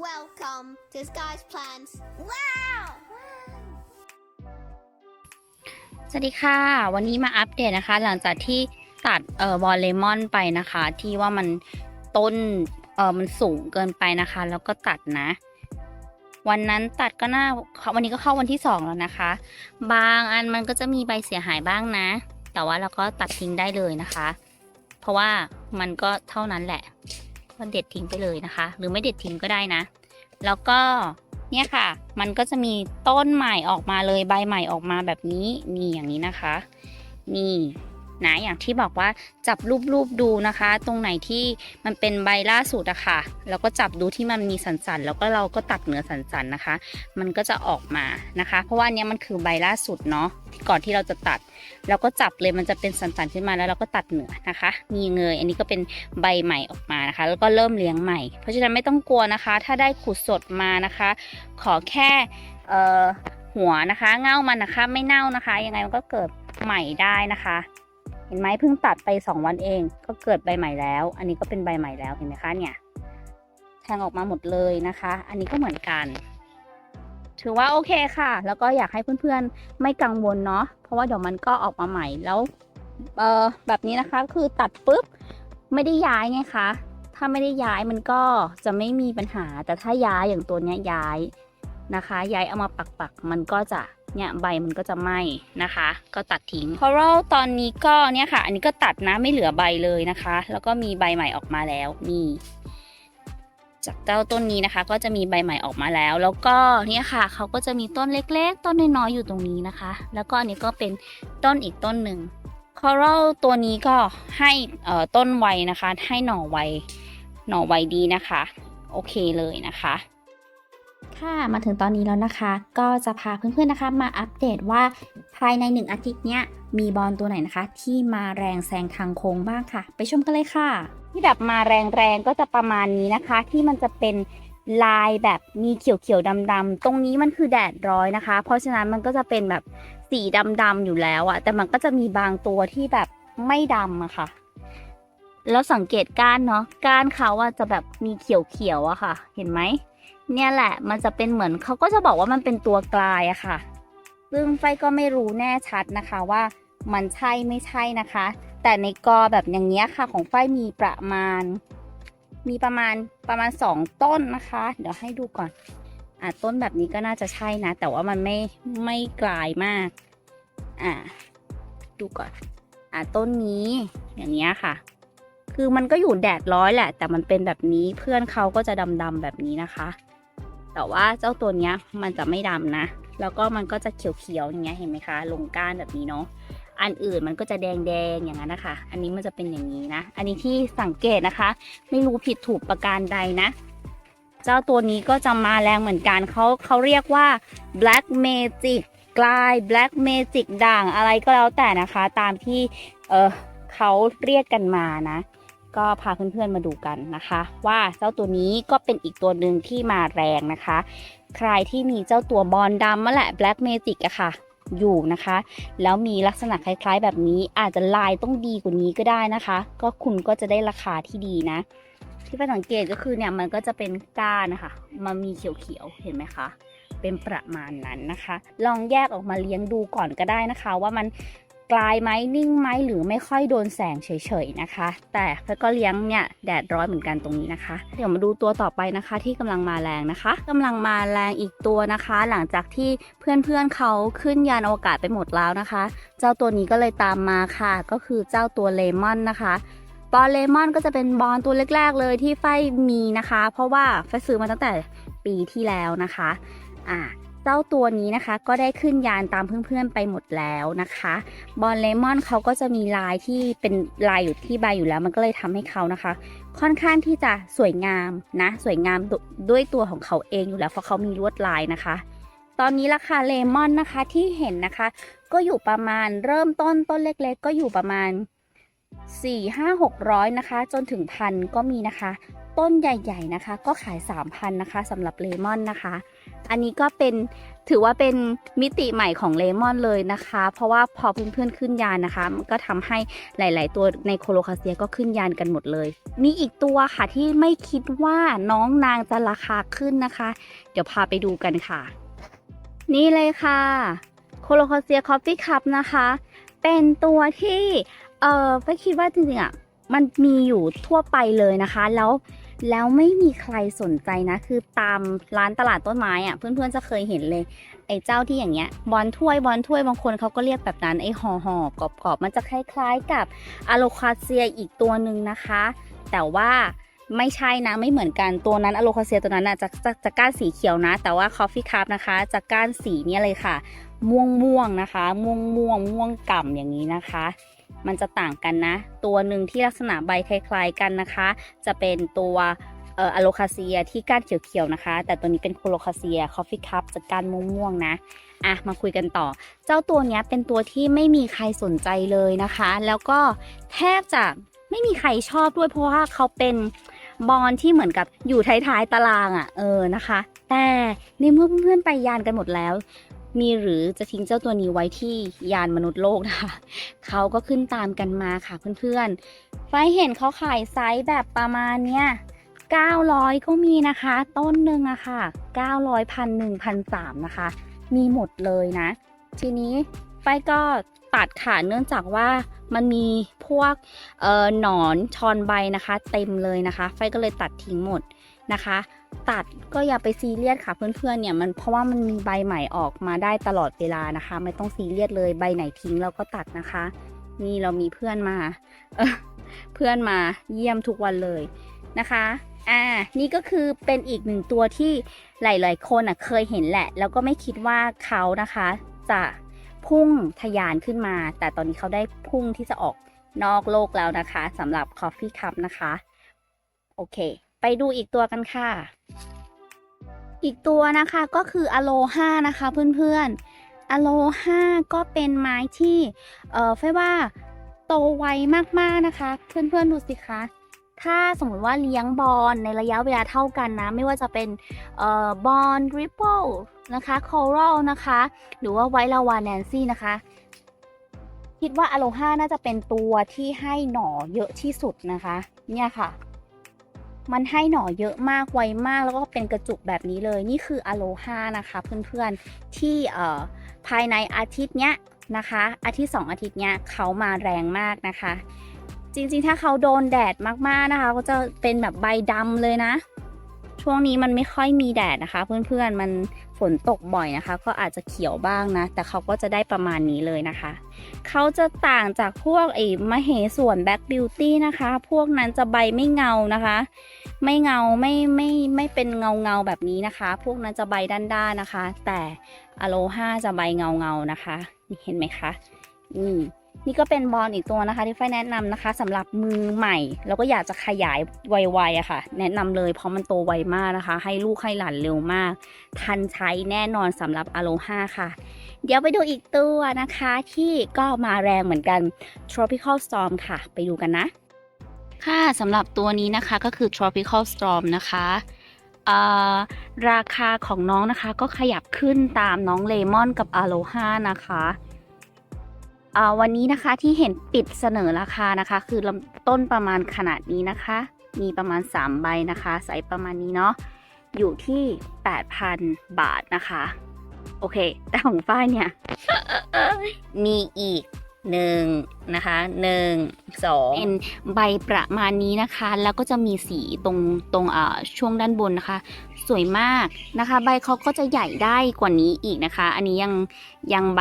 Welcome to Sky's Plans. Wow! สวัสดีค่ะ วันนี้มาอัปเดตนะคะ หลังจากที่ตัดเอ่อบอลเลมอนไปนะคะ ที่ว่ามันต้นเอ่อมันสูงเกินไปนะคะ แล้วก็ตัดนะ วันนั้นตัดก็น่าวันนี้ก็เข้าวันที่สองแล้วนะคะ บางอันมันก็จะมีใบเสียหายบ้างนะ แต่ว่าเราก็ตัดทิ้งได้เลยนะคะ เพราะว่ามันก็เท่านั้นแหละ ก็เด็ดทิ้งไปเลยนะคะ หรือไม่เด็ดทิ้งก็ได้นะ แล้วก็เนี่ยค่ะ มันก็จะมีต้นใหม่ออกมาเลยใบใหม่ออกมาแบบนี้นี่อย่างนี้นะคะ นี่ นะอย่างที่บอกว่าจับรูปๆดูนะคะ ตรงไหนที่มันเป็นใบล่าสุดอะค่ะแล้วก็จับดูที่มันมีสันๆ แล้วก็เราก็ตัดเนื้อสันๆนะคะ มันก็จะออกมานะคะ เพราะว่าอันนี้มันคือใบล่าสุดเนาะก่อนที่เราจะตัด เราก็จับเลยมันจะเป็นสันๆขึ้นมาแล้วเราก็ตัดเหนือนะคะ มีเงยอันนี้ก็เป็นใบใหม่ออกมานะคะ แล้วก็เริ่มเลี้ยงใหม่ เพราะฉะนั้นไม่ต้องกลัวนะคะ ถ้าได้ขุดสดมานะคะ ขอแค่หัวนะคะ เง่ามันนะคะ ไม่เน่านะคะ ยังไงมันก็เกิดใหม่ได้นะคะ ห็นไหมเพิ่งตัดไป 2 วันเอง ก็เกิดใบใหม่แล้ว อันนี้ก็เป็นใบใหม่แล้วเห็นไหมคะเนี่ยแทงออกมาหมดเลยนะคะ อันนี้ก็เหมือนกัน ถือว่าโอเคค่ะ แล้วก็อยากให้เพื่อนๆไม่กังวลเนาะเพราะว่าเดี๋ยวมันก็ออกมาใหม่แล้วเออแบบนี้นะคะคือตัดปุ๊บไม่ได้ย้ายไงคะถ้าไม่ได้ย้ายมันก็จะไม่มีปัญหาแต่ถ้าย้ายอย่างตัวเนี้ยย้ายนะคะ ย้ายเอามาปักๆมันก็จะ เนี่ยใบมันก็จะไหม้นะคะ ก็ตัดทิ้ง coral ตอนนี้ก็เนี่ยค่ะ อันนี้ก็ตัดนะไม่เหลือใบเลยนะคะ แล้วก็มีใบใหม่ออกมาแล้วนี่จากเจ้าต้นนี้นะคะ ก็จะมีใบใหม่ออกมาแล้ว แล้วก็เนี่ยค่ะเขาก็จะมีต้นเล็ก ๆ ต้นน้อยๆอยู่ตรงนี้นะคะ แล้วก็อันนี้ก็เป็นต้นอีกต้นหนึ่ง coral ตัวนี้ก็ให้เอ่อต้นไวนะคะ ให้หน่อไวหน่อไวดีนะคะ โอเคเลยนะคะ ค่ะมาถึงตอนนี้แล้วนะคะ ก็จะพาเพื่อนๆนะคะ มาอัปเดตว่าภายในหนึ่งอาทิตย์เนี้ยมีบอลตัวไหนนะคะ ที่มาแรงแซงทางโค้งบ้างค่ะ ไปชมกันเลยค่ะ ที่แบบมาแรงๆก็จะประมาณนี้นะคะ ที่มันจะเป็นลายแบบมีเขียวๆดำๆตรงนี้มันคือแดดร้อยนะคะ เพราะฉะนั้นมันก็จะเป็นแบบสีดำๆอยู่แล้วอะแต่มันก็จะมีบางตัวที่แบบไม่ดำอะค่ะ แล้วสังเกตก้านเนาะก้านเขาอะจะแบบมีเขียวๆอะค่ะ เห็นไหม เนี่ยแหละ มันจะเป็นเหมือนเขาก็จะบอกว่ามันเป็นตัวกลายอะค่ะ ซึ่งไฟก็ไม่รู้แน่ชัดนะคะว่ามันใช่ไม่ใช่นะคะ แต่ในกอแบบอย่างเงี้ยค่ะ ของไฟมีประมาณ มีประมาณประมาณสองต้นนะคะ เดี๋ยวให้ดูก่อนอะต้นแบบนี้ก็น่าจะใช่นะ แต่ว่ามันไม่ไม่กลายมาก อะดูก่อน อะต้นนี้อย่างเงี้ยค่ะ คือมันก็อยู่แดดร้อยแหละ แต่มันเป็นแบบนี้เพื่อนเขาก็จะดำๆแบบนี้นะคะ แต่ว่าเจ้าตัวเนี้ยมันจะไม่ดำนะ แล้วก็มันก็จะเขียวๆอย่างเงี้ยเห็นไหมคะ ลงก้านแบบนี้เนาะอันอื่นมันก็จะแดงๆอย่างนั้นนะคะ อันนี้มันจะเป็นอย่างนี้นะ อันนี้ที่สังเกตนะคะ ไม่รู้ผิดถูกประการใดนะ เจ้าตัวนี้ก็จะมาแรงเหมือนกันเขาเขาเรียกว่า black magic กลาย black magic ด่างอะไรก็แล้วแต่นะคะ ตามที่เออเขาเรียกกันมานะ ก็พาเพื่อนๆมาดูกันนะคะ ว่าเจ้าตัวนี้ก็เป็นอีกตัวหนึ่งที่มาแรงนะคะ ใครที่มีเจ้าตัวบอลดำมาแหละ black magic อะค่ะอยู่นะคะ แล้วมีลักษณะคล้ายๆ แบบนี้อาจจะลายต้องดีกว่านี้ก็ได้นะคะ ก็คุณก็จะได้ราคาที่ดีนะ ที่ไปสังเกตก็คือเนี่ยมันก็จะเป็นก้านนะคะมันมีเขียวๆเห็นไหมคะเป็นประมาณนั้นนะคะ ลองแยกออกมาเลี้ยงดูก่อนก็ได้นะคะ ว่ามัน กลายไหมนิ่งไหมหรือไม่ค่อยโดนแสงเฉยๆนะคะ แต่เพื่อก็เลี้ยงเนี่ยแดดร้อนเหมือนกันตรงนี้นะคะ เดี๋ยวมาดูตัวต่อไปนะคะที่กำลังมาแรงนะคะกำลังมาแรงอีกตัวนะคะ หลังจากที่เพื่อนๆเขาขึ้นยานอวกาศไปหมดแล้วนะคะ เจ้าตัวนี้ก็เลยตามมาค่ะ ก็คือเจ้าตัวเลมอนนะคะบอลเลมอนก็จะเป็นบอลตัวแรกๆเลยที่ไฟมีนะคะ เพราะว่าไฟซื้อมาตั้งแต่ปีที่แล้วนะคะ อ่า เจ้าตัวนี้นะคะก็ได้ขึ้นยานตามเพื่อนๆไปหมดแล้วนะคะ บอลเลมอนเขาก็จะมีลายที่เป็นลายอยู่ที่ใบอยู่แล้ว มันก็เลยทำให้เขานะคะ ค่อนข้างที่จะสวยงามนะ สวยงามดด้วยตัวของเขาเองอยู่แล้วเพราะเขามีลวดลายนะคะ ตอนนี้ราคาเลมอนนะคะที่เห็นนะคะ ก็อยู่ประมาณเริ่มต้นต้นเล็ก ๆ ก็อยู่ประมาณ4 5 600นะคะ จนถึงพันก็มีนะคะ ต้นใหญ่ ๆนะคะ ก็ขาย 3,000นะคะสำหรับเลมอนนะคะ อันนี้ก็เป็นถือว่าเป็นมิติใหม่ของเลมอนเลยนะคะ เพราะว่าพอเพื่อนๆขึ้นยานนะคะมันก็ทำให้หลาย ๆ ตัวในโคโลคาเซียก็ขึ้นยานกันหมดเลย มีอีกตัวค่ะที่ไม่คิดว่าน้องนางจะราคาขึ้นนะคะ เดี๋ยวพาไปดูกันค่ะ นี่เลยค่ะโคโลคาเซียคอฟฟี่คัพนะคะ เป็นตัวที่เออไม่คิดว่าจริงๆอะ มันมีอยู่ทั่วไปเลยนะคะ แล้วแล้วไม่มีใครสนใจนะ คือตามร้านตลาดต้นไม้อะ เพื่อนๆจะเคยเห็นเลย ไอ้เจ้าที่อย่างเงี้ย บอลถ้วยบอลถ้วยบางคนเขาก็เรียกแบบนั้น ไอ้ห่อห่อกรอบกรอบๆ มันจะคล้ายๆกับอะโลคาเซียอีกตัวหนึ่งนะคะ แต่ว่าไม่ใช่นะไม่เหมือนกันตัวนั้นอะโลคาเซียตัวนั้นอะจะจะจะก้านสีเขียวนะ แต่ว่าคอฟฟี่คัพนะคะจะก้านสีเนี่ยเลยค่ะ ม่วงม่วงๆนะคะ ม่วงม่วงม่วงก่ำอย่างนี้นะคะ มันจะต่างกันนะ ตัวหนึ่งที่ลักษณะใบคล้าย ๆกันนะคะ จะเป็นตัวเอ่ออะโลคาเซียที่ก้านเขียวๆนะคะ แต่ตัวนี้เป็นโคโลคาเซียคอฟฟี่คัพจะก้านม่วงๆนะอะมาคุยกันต่อ เจ้าตัวนี้เป็นตัวที่ไม่มีใครสนใจเลยนะคะ แล้วก็แทบจะไม่มีใครชอบด้วยเพราะว่าเขาเป็นบอลที่เหมือนกับอยู่ท้ายๆตารางอะ่ะเออนะคะ แต่ในเมื่อเพื่อนๆไปยานกันหมดแล้ว มีหรือจะทิ้งเจ้าตัวนี้ไว้ที่ยานมนุษย์โลกนะคะเขาก็ขึ้นตามกันมาค่ะเพื่อนๆไฟเห็นเขาขายไซส์แบบประมาณเนี้ย900 ก็มีนะคะ ต้นหนึ่งอะค่ะ 900พันหนึ่งพันสามนะคะ มีหมดเลยนะ ทีนี้ไฟก็ตัดค่ะเนื่องจากว่ามันมีพวกเอ่อหนอนชอนใบนะคะ เต็มเลยนะคะ ไฟก็เลยตัดทิ้งหมดนะคะ ตัดก็อย่าไปซีเรียสค่ะเพื่อนๆเนี่ยมันเพราะว่ามันมีใบใหม่ออกมาได้ตลอดเวลานะคะ ไม่ต้องซีเรียสเลยใบไหนทิ้งเราก็ตัดนะคะ นี่เรามีเพื่อนมาเเพื่อนมาเยี่ยมทุกวันเลยนะคะอ่านี่ก็คือเป็นอีกหนึ่งตัวที่หลายๆคนอะเคยเห็นแหละ แล้วก็ไม่คิดว่าเขานะคะ จะพุ่งทะยานขึ้นมา แต่ตอนนี้เขาได้พุ่งที่จะออกนอกโลกแล้วนะคะสำหรับ Coffee Cup นะคะ โอเค ไปดูอีกตัวกันค่ะ อีกตัวนะคะก็คืออโลฮานะคะเพื่อนๆอโลฮาก็เป็นไม้ที่เอ่อไฟว่าโตไวมากๆนะคะ เพื่อนๆดูสิคะถ้าสมมติว่าเลี้ยงบอลในระยะเวลาเท่ากันนะ ไม่ว่าจะเป็นเอ่อบอลริปเปิลนะคะคอรัลนะคะ หรือว่าไวลาวาแนนซี่นะคะ คิดว่าอโลฮาน่าจะเป็นตัวที่ให้หน่อเยอะที่สุดนะคะ เนี่ยค่ะ มันให้หน่อเยอะมากไวมากแล้วก็เป็นกระจุกแบบนี้เลยนี่คืออโลฮานะคะเพื่อนๆที่ภายในอาทิตย์เนี้ยนะคะ อาทิตย์สองอาทิตย์เนี้ยเขามาแรงมากนะคะ จริงๆถ้าเขาโดนแดดมากๆนะคะ ก็จะเป็นแบบใบดำเลยนะ ช่วงนี้มันไม่ค่อยมีแดดนะคะ เพื่อนๆมัน นตกบ่อยนะคะ ก็อาจจะเขียวบ้างนะ แต่เขาก็จะได้ประมาณนี้เลยนะคะ เขาจะต่างจากพวกไอ้มเหส่วนแบ็กบิวตี้นะคะ พวกนั้นจะใบไม่เงานะคะ ไม่เงาไม่ไม่ไม่เป็นเงาเงาแบบนี้นะคะ พวกนั้นจะใบด้านๆนะคะ แต่อโลฮาจะใบเงาเงาๆนะคะ เห็นไหมคะ นี่ นี่ก็เป็นบอลอีกตัวนะคะที่ไฟแนะนำนะคะสำหรับมือใหม่ แล้วก็อยากจะขยายไวๆอะค่ะ แนะนำเลยเพราะมันโตไวมากนะคะ ให้ลูกให้หลานเร็วมาก ทันใช้แน่นอนสำหรับอโลฮาค่ะ เดี๋ยวไปดูอีกตัวนะคะที่ก็มาแรงเหมือนกัน tropical storm ค่ะ ไปดูกันนะ ค่ะสำหรับตัวนี้นะคะก็คือ tropical storm นะคะราคาของน้องนะคะก็ขยับขึ้นตามน้องเลมอนกับอโลฮานะคะ วันนี้นะคะที่เห็นปิดเสนอราคานะคะ คือลำต้นประมาณขนาดนี้นะคะ มีประมาณ 3 ใบนะคะ ไซส์ประมาณนี้เนาะอยู่ที่ 8,000 บาทนะคะ โอเค แต่ของฝ้ายเนี่ย มีอีกหนึ่งนะคะหนึ่งสองเป็นใบประมาณนี้นะคะ แล้วก็จะมีสีตรงตรงอ่าช่วงด้านบนนะคะ สวยมากนะคะ ใบเขาก็จะใหญ่ได้กว่านี้อีกนะคะ อันนี้ยังยังใบ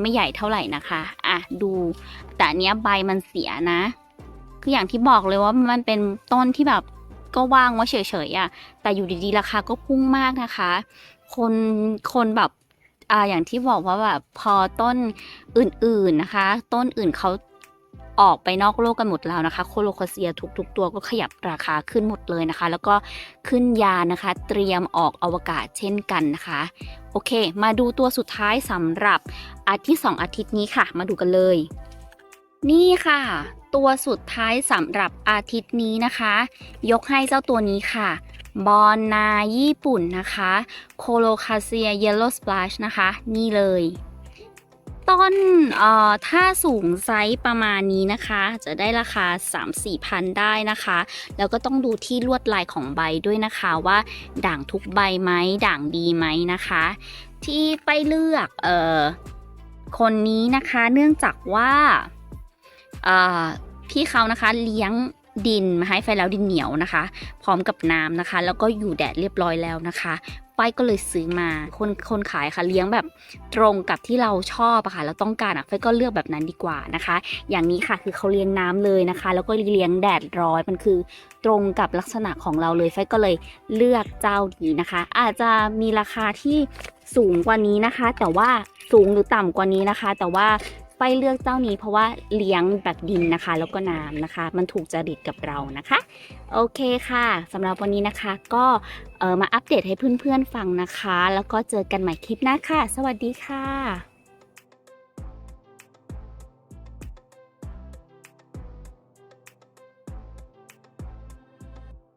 ไม่ใหญ่เท่าไหร่นะคะ อะดู แต่อันเนี้ยใบมันเสียนะ คืออย่างที่บอกเลยว่ามันเป็นต้นที่แบบก็ว่างว่าเฉยๆอะ แต่อยู่ดีๆราคาก็พุ่งมากนะคะ คนคนแบบอ่าอย่างที่บอกว่าแบบพอต้นอื่นๆนะคะ ต้นอื่นเขาออกไปนอกโลกกันหมดแล้วนะคะ โคโลคาเซียทุกๆ ตัวก็ขยับราคาขึ้นหมดเลยนะคะ แล้วก็ขึ้นยานะคะ เตรียมออกอวกาศเช่นกันนะคะ โอเค มาดูตัวสุดท้ายสำหรับอาทิตย์สองอาทิตย์นี้ค่ะ มาดูกันเลย นี่ค่ะ ตัวสุดท้ายสำหรับอาทิตย์นี้นะคะ ยกให้เจ้าตัวนี้ค่ะบอนนาญี่ปุ่นนะคะ โคโลคาเซียเยลโลสปลาชนะคะ นี่เลย ต้นเอ่อถ้าสูงไซส์ประมาณนี้นะคะ จะได้ราคา 3-4พันได้นะคะ แล้วก็ต้องดูที่ลวดลายของใบด้วยนะคะว่า ด่างทุกใบไหมด่างดีไหมนะคะ ที่ไปเลือกเอ่อคนนี้นะคะเนื่องจากว่าเอ่อพี่เขานะคะเลี้ยงดินมาให้ไฟแล้วดินเหนียวนะคะ พร้อมกับน้ำนะคะ แล้วก็อยู่แดดเรียบร้อยแล้วนะคะ ป้ายก็เลยซื้อมา คนคนขายค่ะเลี้ยงแบบตรงกับที่เราชอบอะค่ะเราต้องการอะไฟก็เลือกแบบนั้นดีกว่านะคะ อย่างนี้ค่ะคือเขาเลี้ยงน้ำเลยนะคะ แล้วก็เลี้ยงแดดร้อยมันคือตรงกับลักษณะของเราเลยไฟก็เลยเลือกเจ้านี้นะคะ อาจจะมีราคาที่สูงกว่านี้นะคะ แต่ว่าสูงหรือต่ำกว่านี้นะคะ แต่ว่า ไปเลือกเจ้านี้เพราะว่าเลี้ยงแบบดินนะคะ แล้วก็น้ำนะคะ มันถูกจริตกับเรานะคะโอเคค่ะสำหรับวันนี้นะคะ ก็เออมาอัปเดตให้เพื่อนๆฟังนะคะ แล้วก็เจอกันใหม่คลิปหน้าค่ะ สวัสดีค่ะ